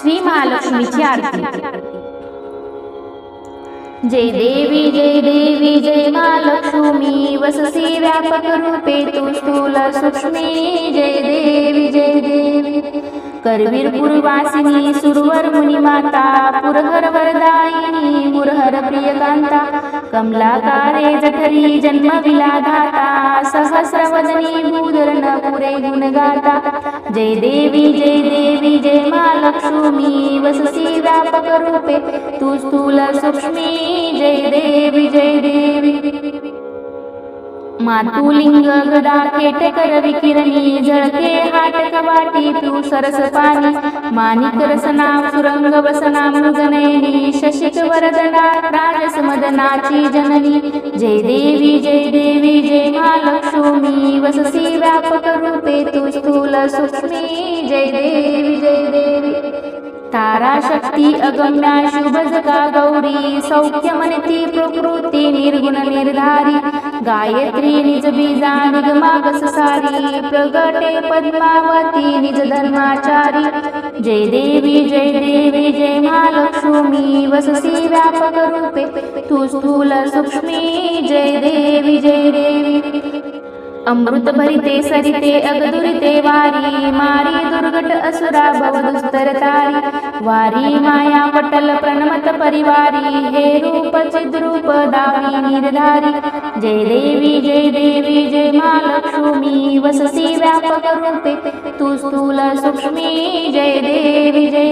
श्री महालक्ष्मीची आरती. जय देवी जय देवी, जय महालक्ष्मी वससी व्यापक रूपे तू स्थूल सूक्ष्मी. जय देवी जय देवी. करवीर पूर्वासिनी, सुरवर मुनी माता पुरहर वरदायिनी, मुरहर प्रियकांता, कमलाकारे जठरी जन्म विलाधाता सहस्रवदनी भूधरण पुरे गुणगाता. जय देवी जय देवी. जय महालक्ष्मी वससी व्यापक रूपे. तू स्थूल सूक्ष्मी जय देवी जय देवी. मातुलिंग गदा केटकर विकिरणी झळके हाटक वाटी तू सरस पाणी. माणिक रसना सुरंग वसना मृगनयनी शशिक वरदना राजस मदनाची जननी. जय देवी जय देवी जय महालक्ष्मी वससी व्यापक तू जय देवी जय देवी। तारा शक्ती अगम्या शुभजगा गौरी सौख्य मनती प्रकृती निर्गुण निर्धारी। गायत्री निज बीजा निगमागस सारी प्रगटे पद्मावती निज धर्माचारी। जय देवी जय देवी जय महालक्ष्मी वससी व्यापक रूपे। तू स्थूल सूक्ष्मी जय देवी जय अमृत भरिते सरिते अगदुरिते वारी मारी दुर्गट असुरा भव दुस्तर तारी वारी माया पटल प्रणमत परिवारी हे रूप चिद्रूप दावी निर्धारी। जय देवी जय देवी जय महालक्ष्मी वससी व्यापक रूपे तू स्थूल सूक्ष्मी जय देवी जय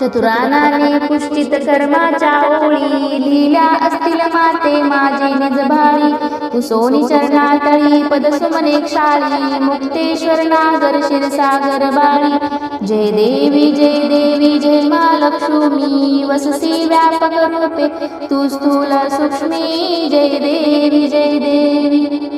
चतुरानाने पुष्टित कर्माच्या ओळी लिहिल्या असतील माते माझे निज भारी कुसोनी चरणातळी पदसुमने क्षाळी मुक्तेश्वर नागर क्षीरसागर बाळी जय देवी जय देवी जय महालक्ष्मी वसती व्यापक रूपे. तू स्थूल सूक्ष्मी जय देवी जय देवी.